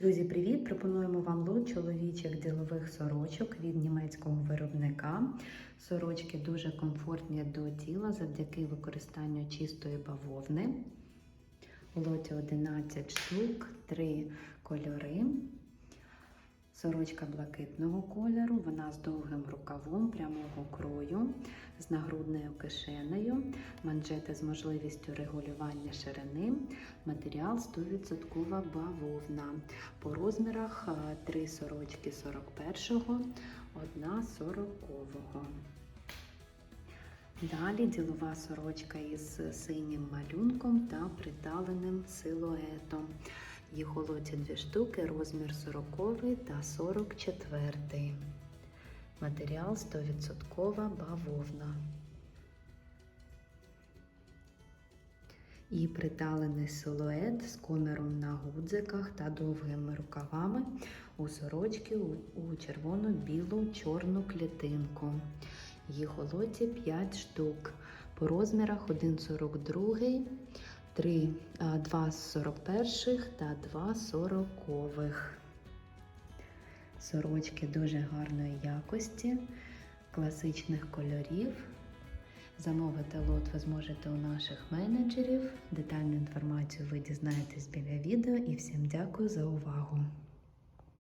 Друзі, привіт! Пропонуємо вам лот чоловічих ділових сорочок від німецького виробника. Сорочки дуже комфортні до тіла завдяки використанню чистої бавовни. У лоті 11 штук, 3 кольори. Сорочка блакитного кольору, вона з довгим рукавом прямого крою, з нагрудною кишенею, манжети з можливістю регулювання ширини, матеріал 100% бавовна. По розмірах е, три сорочки 41-го, одна 40-го. Далі ділова сорочка із синім малюнком та приталеним силуетом. Їх у лоті дві штуки, розмір 40 та 44. Матеріал 100% бавовна. І приталений силует з коміром на гудзиках та довгими рукавами у сорочки у, у червону, білу, чорну клітинку. Їх у лоті 5 штук. По розмірах 1,42, 3, 2 41 та 2 40. Сорочки дуже гарної якості, класичних кольорів. Замовити лот ви зможете у наших менеджерів. Детальну інформацію ви дізнаєтесь біля відео і всім дякую за увагу!